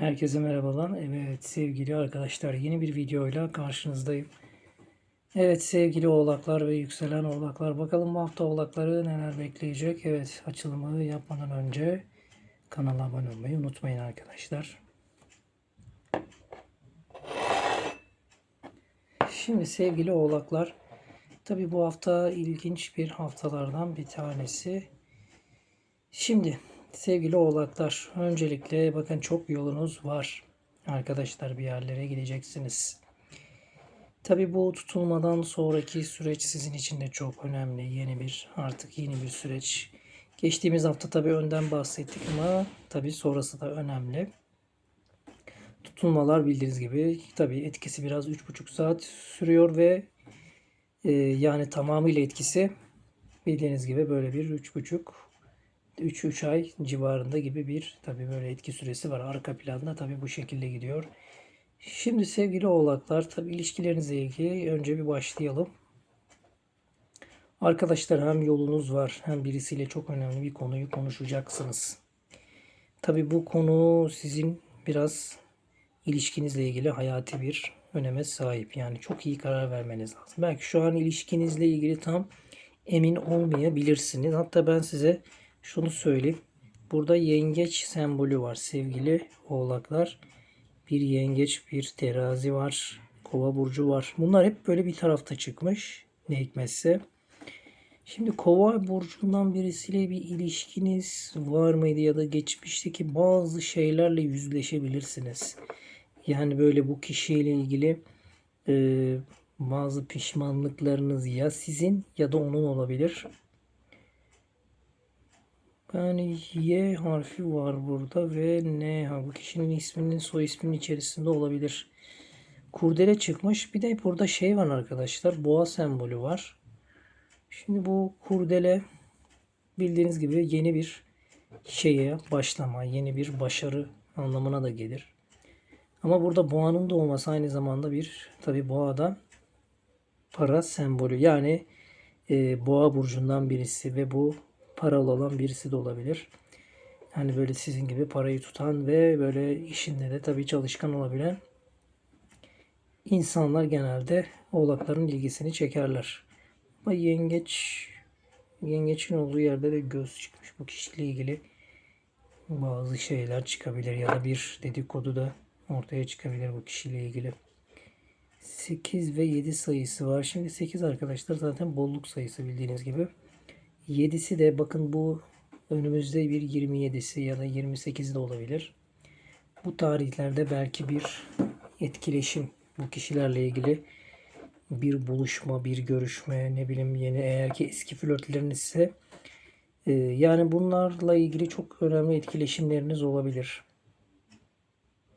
Herkese merhabalar. Evet sevgili arkadaşlar yeni bir videoyla karşınızdayım. Evet sevgili oğlaklar ve yükselen oğlaklar bakalım bu hafta oğlakları neler bekleyecek. Evet açılımı yapmadan önce kanala abone olmayı unutmayın arkadaşlar. Şimdi sevgili oğlaklar tabi bu hafta ilginç bir haftalardan bir tanesi. Şimdi sevgili oğlaklar öncelikle bakın çok yolunuz var. Arkadaşlar bir yerlere gideceksiniz. Tabi bu tutulmadan sonraki süreç sizin için de çok önemli. Yeni bir artık yeni bir süreç. Geçtiğimiz hafta tabi önden bahsettik ama tabi sonrası da önemli. Tutulmalar bildiğiniz gibi tabi etkisi biraz 3,5 saat sürüyor ve e, yani tamamıyla etkisi bildiğiniz gibi böyle bir 3,5 3-3 ay civarında gibi bir tabi böyle etki süresi var. Arka planda tabi bu şekilde gidiyor. Şimdi sevgili oğlaklar tabi ilişkilerinizle ilgili önce bir başlayalım. Arkadaşlar hem yolunuz var hem birisiyle çok önemli bir konuyu konuşacaksınız. Tabi bu konu sizin biraz ilişkinizle ilgili hayati bir öneme sahip. Yani çok iyi karar vermeniz lazım. Belki şu an ilişkinizle ilgili tam emin olmayabilirsiniz. Hatta ben size şunu söyleyeyim. Burada yengeç sembolü var sevgili oğlaklar. Bir yengeç, bir terazi var. Kova burcu var. Bunlar hep böyle bir tarafta çıkmış. Ne hikmetse. Şimdi kova burcundan birisiyle bir ilişkiniz var mıydı ya da geçmişteki bazı şeylerle yüzleşebilirsiniz. Yani böyle bu kişiyle ilgili e, bazı pişmanlıklarınız ya sizin ya da onun olabilir. Yani Y harfi var burada ve N ha bu kişinin isminin soy isminin içerisinde olabilir. Kurdele çıkmış. Bir de burada şey var arkadaşlar. Boğa sembolü var. Şimdi bu kurdele bildiğiniz gibi yeni bir şeye başlama, yeni bir başarı anlamına da gelir. Ama burada boğanın da olması aynı zamanda bir tabi boğada para sembolü. Yani e, boğa burcundan birisi ve bu paralı olan birisi de olabilir. Yani böyle sizin gibi parayı tutan ve böyle işinde de tabii çalışkan olabilen insanlar genelde oğlakların ilgisini çekerler. Ama yengeç yengeçin olduğu yerde de göz çıkmış. Bu kişiyle ilgili bazı şeyler çıkabilir ya da bir dedikodu da ortaya çıkabilir bu kişiyle ilgili. 8 ve 7 sayısı var. Şimdi 8 arkadaşlar zaten bolluk sayısı bildiğiniz gibi. 7'si de bakın bu önümüzde bir 27'si ya da 28'i de olabilir. Bu tarihlerde belki bir etkileşim bu kişilerle ilgili bir buluşma, bir görüşme, ne bileyim yeni eğer ki eski flörtleriniz ise e, yani bunlarla ilgili çok önemli etkileşimleriniz olabilir.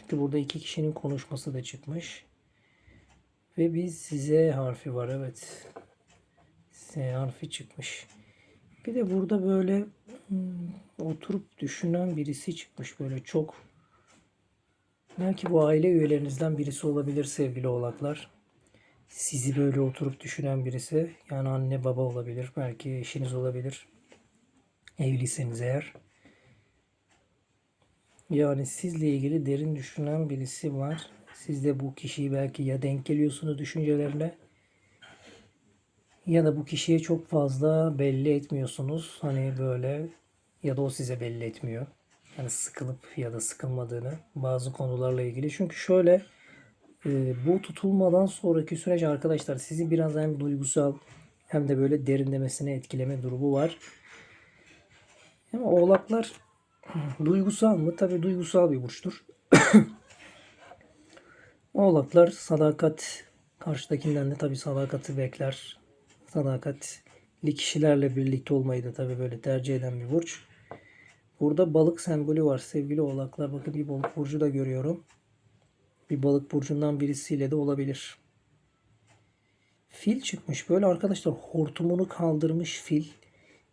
Çünkü burada iki kişinin konuşması da çıkmış. Ve bir Z harfi var evet. Z harfi çıkmış. Bir de burada böyle hmm, oturup düşünen birisi çıkmış böyle çok. Belki bu aile üyelerinizden birisi olabilir sevgili oğlaklar. Sizi böyle oturup düşünen birisi. Yani anne baba olabilir. Belki eşiniz olabilir. Evliyseniz eğer. Yani sizle ilgili derin düşünen birisi var. Siz de bu kişiyi belki ya denk geliyorsunuz düşüncelerine ya da bu kişiye çok fazla belli etmiyorsunuz. Hani böyle ya da o size belli etmiyor. Yani sıkılıp ya da sıkılmadığını bazı konularla ilgili. Çünkü şöyle e, bu tutulmadan sonraki süreç arkadaşlar sizi biraz hem duygusal hem de böyle derinlemesine etkileme durumu var. Ama oğlaklar duygusal mı? Tabii duygusal bir burçtur. oğlaklar sadakat karşıdakinden de tabii sadakati bekler sadakatli kişilerle birlikte olmayı da tabii böyle tercih eden bir burç. Burada balık sembolü var sevgili oğlaklar. Bakın bir balık burcu da görüyorum. Bir balık burcundan birisiyle de olabilir. Fil çıkmış. Böyle arkadaşlar hortumunu kaldırmış fil.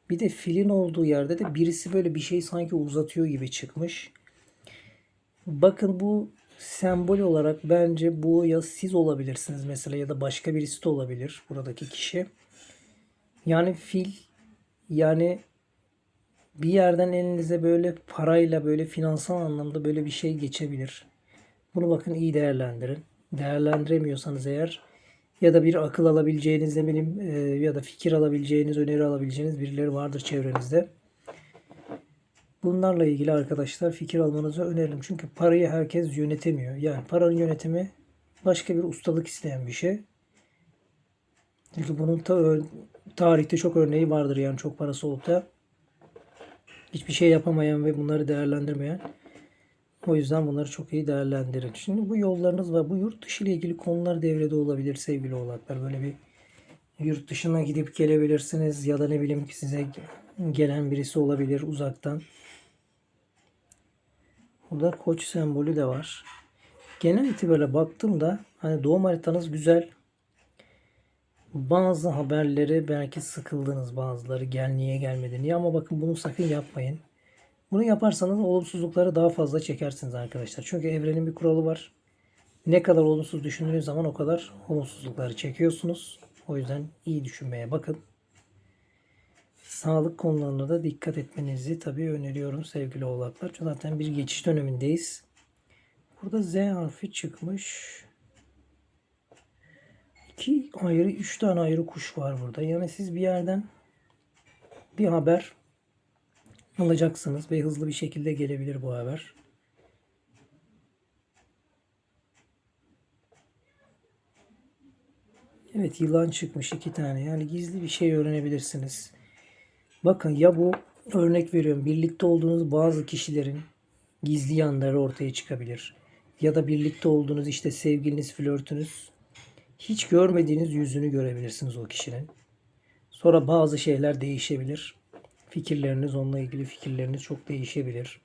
Bir de filin olduğu yerde de birisi böyle bir şey sanki uzatıyor gibi çıkmış. Bakın bu sembol olarak bence bu ya siz olabilirsiniz mesela ya da başka birisi de olabilir buradaki kişi. Yani fil yani bir yerden elinize böyle parayla böyle finansal anlamda böyle bir şey geçebilir. Bunu bakın iyi değerlendirin. Değerlendiremiyorsanız eğer ya da bir akıl alabileceğiniz ne bileyim e, ya da fikir alabileceğiniz, öneri alabileceğiniz birileri vardır çevrenizde. Bunlarla ilgili arkadaşlar fikir almanızı öneririm. Çünkü parayı herkes yönetemiyor. Yani paranın yönetimi başka bir ustalık isteyen bir şey. Çünkü bunun ta- tarihte çok örneği vardır yani çok parası olup da hiçbir şey yapamayan ve bunları değerlendirmeyen. O yüzden bunları çok iyi değerlendirin. Şimdi bu yollarınız var. Bu yurt dışı ile ilgili konular devrede olabilir sevgili oğlaklar. Böyle bir yurt dışına gidip gelebilirsiniz ya da ne bileyim size gelen birisi olabilir uzaktan. Burada koç sembolü de var. Genel itibariyle baktığımda hani doğum haritanız güzel. Bazı haberleri belki sıkıldınız bazıları gel niye gelmedi niye ama bakın bunu sakın yapmayın. Bunu yaparsanız olumsuzlukları daha fazla çekersiniz arkadaşlar. Çünkü evrenin bir kuralı var. Ne kadar olumsuz düşündüğünüz zaman o kadar olumsuzlukları çekiyorsunuz. O yüzden iyi düşünmeye bakın. Sağlık konularına da dikkat etmenizi tabii öneriyorum sevgili oğlaklar. Zaten bir geçiş dönemindeyiz. Burada Z harfi çıkmış. İki ayrı, üç tane ayrı kuş var burada. Yani siz bir yerden bir haber alacaksınız ve hızlı bir şekilde gelebilir bu haber. Evet yılan çıkmış iki tane. Yani gizli bir şey öğrenebilirsiniz. Bakın ya bu örnek veriyorum birlikte olduğunuz bazı kişilerin gizli yanları ortaya çıkabilir. Ya da birlikte olduğunuz işte sevgiliniz, flörtünüz hiç görmediğiniz yüzünü görebilirsiniz o kişinin. Sonra bazı şeyler değişebilir. Fikirleriniz onunla ilgili fikirleriniz çok değişebilir.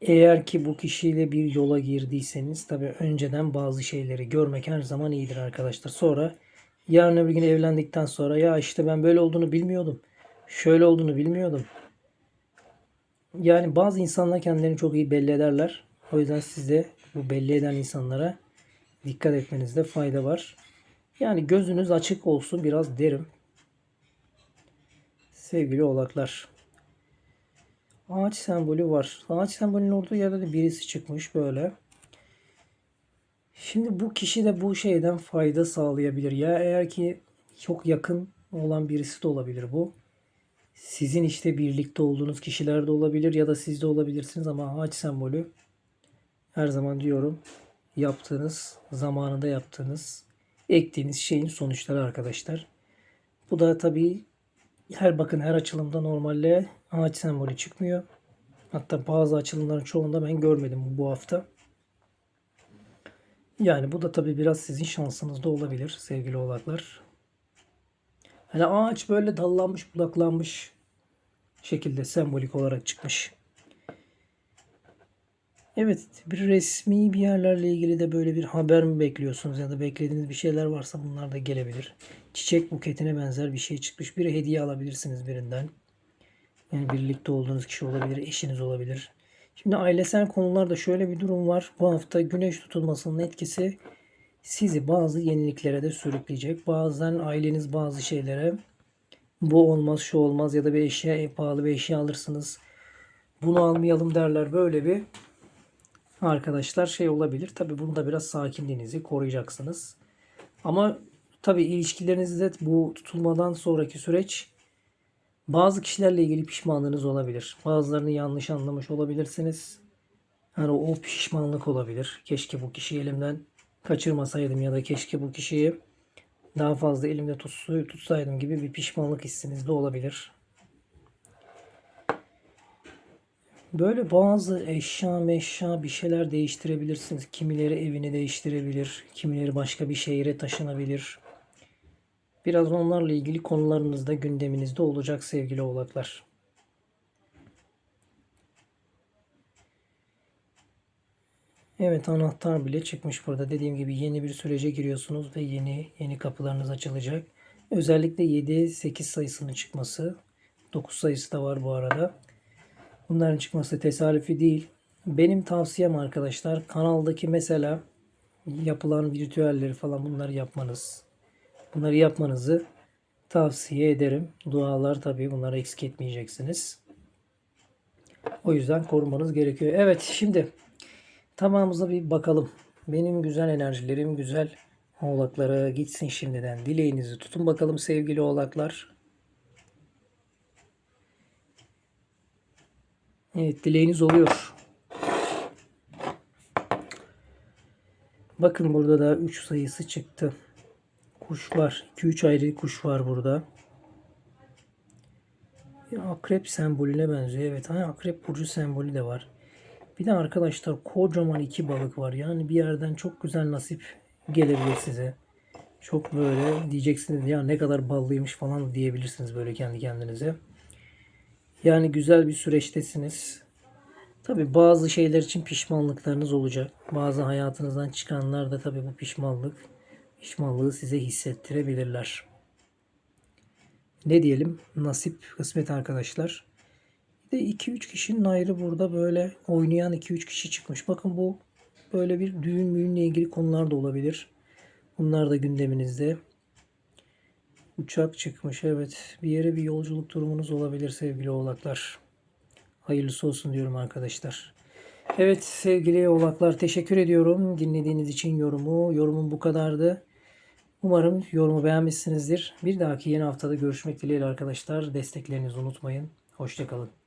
Eğer ki bu kişiyle bir yola girdiyseniz tabii önceden bazı şeyleri görmek her zaman iyidir arkadaşlar. Sonra yarın öbür gün evlendikten sonra ya işte ben böyle olduğunu bilmiyordum. Şöyle olduğunu bilmiyordum. Yani bazı insanlar kendilerini çok iyi belli ederler. O yüzden siz de bu belli eden insanlara dikkat etmenizde fayda var. Yani gözünüz açık olsun biraz derim. Sevgili oğlaklar. Ağaç sembolü var. Ağaç sembolünün olduğu yerde de birisi çıkmış böyle. Şimdi bu kişi de bu şeyden fayda sağlayabilir. Ya eğer ki çok yakın olan birisi de olabilir bu. Sizin işte birlikte olduğunuz kişiler de olabilir ya da siz de olabilirsiniz ama ağaç sembolü her zaman diyorum yaptığınız, zamanında yaptığınız, ektiğiniz şeyin sonuçları arkadaşlar. Bu da tabii her bakın her açılımda normalde ağaç sembolü çıkmıyor. Hatta bazı açılımların çoğunda ben görmedim bu hafta. Yani bu da tabii biraz sizin şansınızda olabilir sevgili oğlaklar. Hani ağaç böyle dallanmış budaklanmış şekilde sembolik olarak çıkmış. Evet bir resmi bir yerlerle ilgili de böyle bir haber mi bekliyorsunuz ya da beklediğiniz bir şeyler varsa bunlar da gelebilir. Çiçek buketine benzer bir şey çıkmış. Bir hediye alabilirsiniz birinden. Yani birlikte olduğunuz kişi olabilir, eşiniz olabilir. Şimdi ailesel konularda şöyle bir durum var. Bu hafta güneş tutulmasının etkisi sizi bazı yeniliklere de sürükleyecek. Bazen aileniz bazı şeylere bu olmaz, şu olmaz ya da bir eşya pahalı bir eşya alırsınız. Bunu almayalım derler. Böyle bir arkadaşlar şey olabilir. Tabi bunda biraz sakinliğinizi koruyacaksınız. Ama tabi ilişkilerinizde bu tutulmadan sonraki süreç bazı kişilerle ilgili pişmanlığınız olabilir. Bazılarını yanlış anlamış olabilirsiniz. Yani o pişmanlık olabilir. Keşke bu kişiyi elimden kaçırmasaydım ya da keşke bu kişiyi daha fazla elimde tutsaydım gibi bir pişmanlık hissiniz de olabilir. Böyle bazı eşya meşya bir şeyler değiştirebilirsiniz. Kimileri evini değiştirebilir. Kimileri başka bir şehire taşınabilir. Biraz onlarla ilgili konularınız da gündeminizde olacak sevgili oğlaklar. Evet anahtar bile çıkmış burada. Dediğim gibi yeni bir sürece giriyorsunuz ve yeni yeni kapılarınız açılacak. Özellikle 7 8 sayısının çıkması. 9 sayısı da var bu arada. Bunların çıkması tesadüfi değil. Benim tavsiyem arkadaşlar kanaldaki mesela yapılan ritüelleri falan bunları yapmanız. Bunları yapmanızı tavsiye ederim. Dualar tabii bunları eksik etmeyeceksiniz. O yüzden korumanız gerekiyor. Evet şimdi tamamımıza bir bakalım. Benim güzel enerjilerim güzel oğlaklara gitsin şimdiden. Dileğinizi tutun bakalım sevgili oğlaklar. Evet dileğiniz oluyor. Bakın burada da 3 sayısı çıktı. Kuş var. 2-3 ayrı kuş var burada. Bir akrep sembolüne benziyor. Evet hani akrep burcu sembolü de var. Bir de arkadaşlar kocaman iki balık var. Yani bir yerden çok güzel nasip gelebilir size. Çok böyle diyeceksiniz ya ne kadar ballıymış falan diyebilirsiniz böyle kendi kendinize. Yani güzel bir süreçtesiniz. Tabi bazı şeyler için pişmanlıklarınız olacak. Bazı hayatınızdan çıkanlar da tabi bu pişmanlık, pişmanlığı size hissettirebilirler. Ne diyelim? Nasip, kısmet arkadaşlar. Bir de 2-3 kişinin ayrı burada böyle oynayan 2-3 kişi çıkmış. Bakın bu böyle bir düğün müğünle ilgili konular da olabilir. Bunlar da gündeminizde. Uçak çıkmış evet. Bir yere bir yolculuk durumunuz olabilir sevgili oğlaklar. Hayırlısı olsun diyorum arkadaşlar. Evet sevgili oğlaklar teşekkür ediyorum dinlediğiniz için yorumu. Yorumum bu kadardı. Umarım yorumu beğenmişsinizdir. Bir dahaki yeni haftada görüşmek dileğiyle arkadaşlar. Desteklerinizi unutmayın. Hoşçakalın.